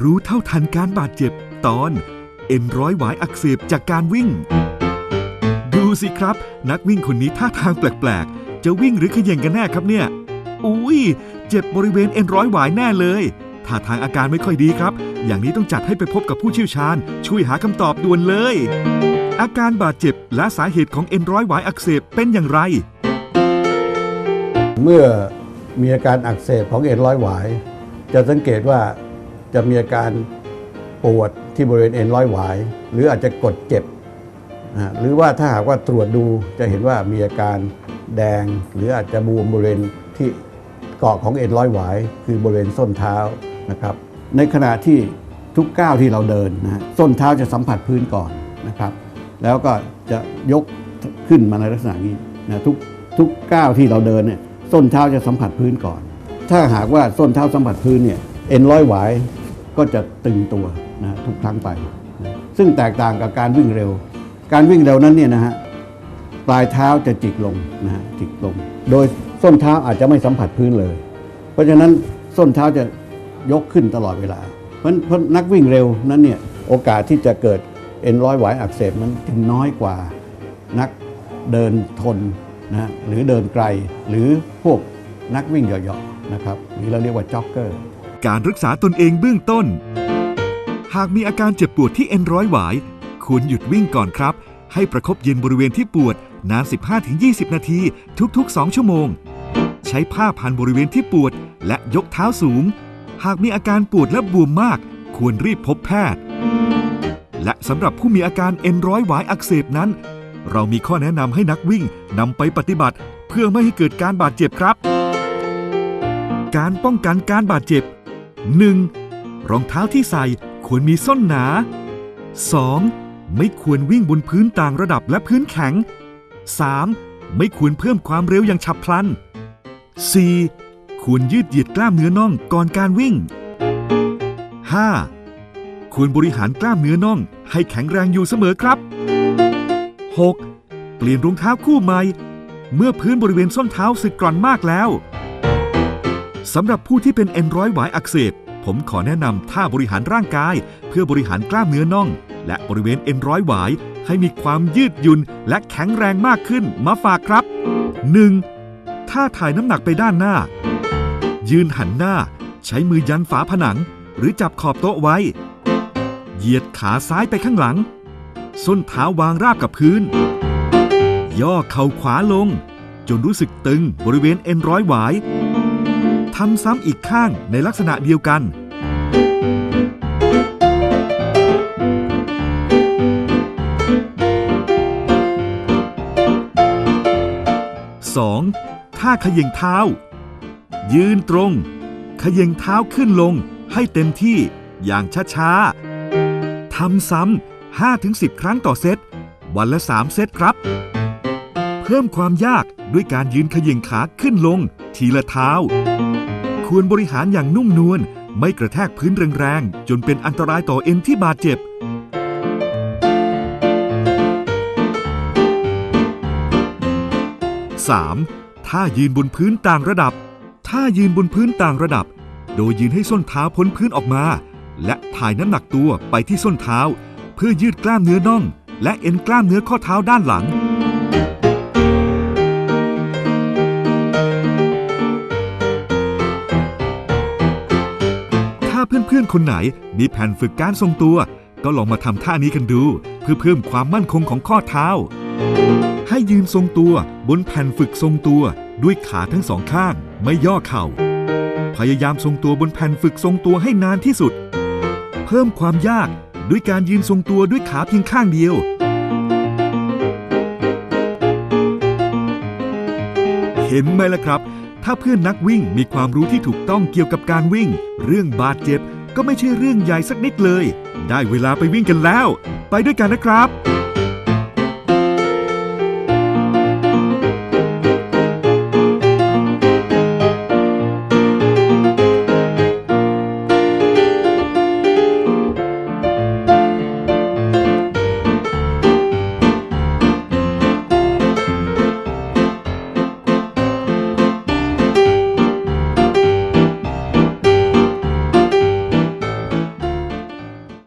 รู้เท่าทันการบาดเจ็บตอน เอ็นร้อยหวายอักเสบจากการวิ่ง ดูสิครับ นักวิ่งคนนี้ท่าทางแปลกๆ จะวิ่งหรือขย่งกันแน่ครับเนี่ย อุ้ยเจ็บบริเวณเอ็นร้อยหวายแน่เลยท่าทางอาการไม่ค่อยดีครับ อย่างนี้ต้องจัดให้ไปพบกับผู้เชี่ยวชาญ ช่วยหาคำตอบด่วนเลย อาการบาดเจ็บและสาเหตุของเอ็นร้อยหวายอักเสบเป็นอย่างไร เมื่อมีอาการอักเสบของเอ็นร้อยหวาย จะสังเกตว่า จะมีอาการปวดที่บริเวณเอ็นร้อยหวาย หรืออาจจะกดเจ็บ หรือว่าถ้าหากว่าตรวจดูจะเห็นว่ามีอาการแดง หรืออาจจะบวมบริเวณที่เกาะของเอ็นร้อยหวาย คือบริเวณส้นเท้านะครับในขณะที่ทุกก้าวที่เราเดินนะฮะส้นเท้าจะสัมผัสพื้นก่อนนะครับ แล้วก็จะยกขึ้นมาในลักษณะนี้นะทุกทุกก้าวที่เราเดินเนี่ยส้นเท้าจะสัมผัสพื้นก่อน ถ้าหากว่าส้นเท้าสัมผัสพื้นเนี่ยเอ็นร้อยหวาย ก็จะตึงตัวนะทุกครั้งไปนะซึ่งแตกต่างกับการวิ่งเร็ว การวิ่งเร็วนั้นเนี่ยนะฮะปลายเท้าจะจิกลงนะฮะจิกลง โดยส้นเท้าอาจจะไม่สัมผัสพื้นเลย เพราะฉะนั้นส้นเท้าจะยกขึ้นตลอดเวลา เพราะเพราะนักวิ่งเร็วนั้นเนี่ยโอกาสที่จะเกิดเอ็นร้อยหวายอักเสบนั้นจึงน้อยกว่านักเดินทนนะฮะหรือเดินไกลหรือพวกนักวิ่งเหยาะๆนะครับหรือเราเรียกว่าจ็อกเกอร์ การรักษาตนเองเบื้องต้น หากมีอาการเจ็บปวดที่เอ็นร้อยหวายควรหยุดวิ่งก่อนครับ ให้ประคบเย็นบริเวณที่ปวดนาน 15-20 นาที ทุก ๆ 2 ชั่วโมง ใช้ผ้าพันบริเวณที่ปวด และยกเท้าสูง หากมีอาการปวดและบวมมาก ควรรีบพบแพทย์ และสำหรับผู้มีอาการเอ็นร้อยหวายอักเสบนั้น เรามีข้อแนะนำให้นักวิ่งนำไปปฏิบัติ เพื่อไม่ให้เกิดการบาดเจ็บครับ การป้องกันการบาดเจ็บ 1. รองเท้าที่ใส่ควรมีส้นหนา 2. ไม่ควรวิ่งบนพื้นต่างระดับและพื้นแข็ง 3. ไม่ควรเพิ่มความเร็วอย่างฉับพลัน 4. ควรยืดเหยียดกล้ามเนื้อน่องก่อนการวิ่ง 5. ควรบริหารกล้ามเนื้อน่องให้แข็งแรงอยู่เสมอครับ 6. เปลี่ยนรองเท้าคู่ใหม่ เมื่อพื้นบริเวณส้นเท้าสึกกร่อนมากแล้ว สำหรับผู้ที่เป็นเอ็นร้อยหวายอักเสบ ผมขอแนะนำท่าบริหารร่างกาย เพื่อบริหารกล้ามเนื้อน่อง และบริเวณเอ็นร้อยหวายให้มีความยืดหยุ่นและแข็งแรงมากขึ้นมาฝากครับ 1. ท่าถ่ายน้ำหนักไปด้านหน้า ยืนหันหน้า ใช้มือยันฝาผนัง หรือจับขอบโต๊ะไว้ เหยียดขาซ้ายไปข้างหลัง ส้นเท้าวางราบกับพื้น ย่อเข่าขวาลง จนรู้สึกตึงบริเวณเอ็นร้อยหวาย ทำซ้ำอีกข้างในลักษณะเดียวกัน 2. ท่าขย่งเท้า ยืนตรง ขย่งเท้าขึ้นลงให้เต็มที่อย่างช้าๆ ทำซ้ำ5-10 ครั้งต่อเซต วันละ 3 เซตครับ เพิ่มความยาก ด้วยการยืนขย่งขาขึ้นลง ทีละเท้า ควรบริหารอย่างนุ่มนวลไม่กระแทกพื้นแรงๆ จนเป็นอันตรายต่อเอ็นที่บาดเจ็บ 3. ท่ายืนบนพื้นต่างระดับ ท่ายืนบนพื้นต่างระดับ โดยยืนให้ส้นเท้าพ้นพื้นออกมา และถ่ายน้ำหนักตัวไปที่ส้นเท้า เพื่อยืดกล้ามเนื้อน่อง และเอ็นกล้ามเนื้อข้อเท้าด้านหลัง คนไหนมีแผ่นฝึกการทรงตัว ก็ลองมาทำท่านี้กันดู เพื่อเพิ่มความมั่นคงของข้อเท้า ให้ยืนทรงตัวบนแผ่นฝึกทรงตัว ด้วยขาทั้งสองข้างไม่ย่อเข่า พยายามทรงตัวบนแผ่นฝึกทรงตัวให้นานที่สุด เพิ่มความยากด้วยการยืนทรงตัวด้วยขาเพียงข้างเดียวเห็นไหมล่ะครับ ถ้าเพื่อนนักวิ่งมีความรู้ที่ถูกต้องเกี่ยวกับการวิ่ง เรื่องบาดเจ็บ ก็ไม่ใช่เรื่องใหญ่สักนิดเลย ได้เวลาไปวิ่งกันแล้ว ไปด้วยกันนะครับ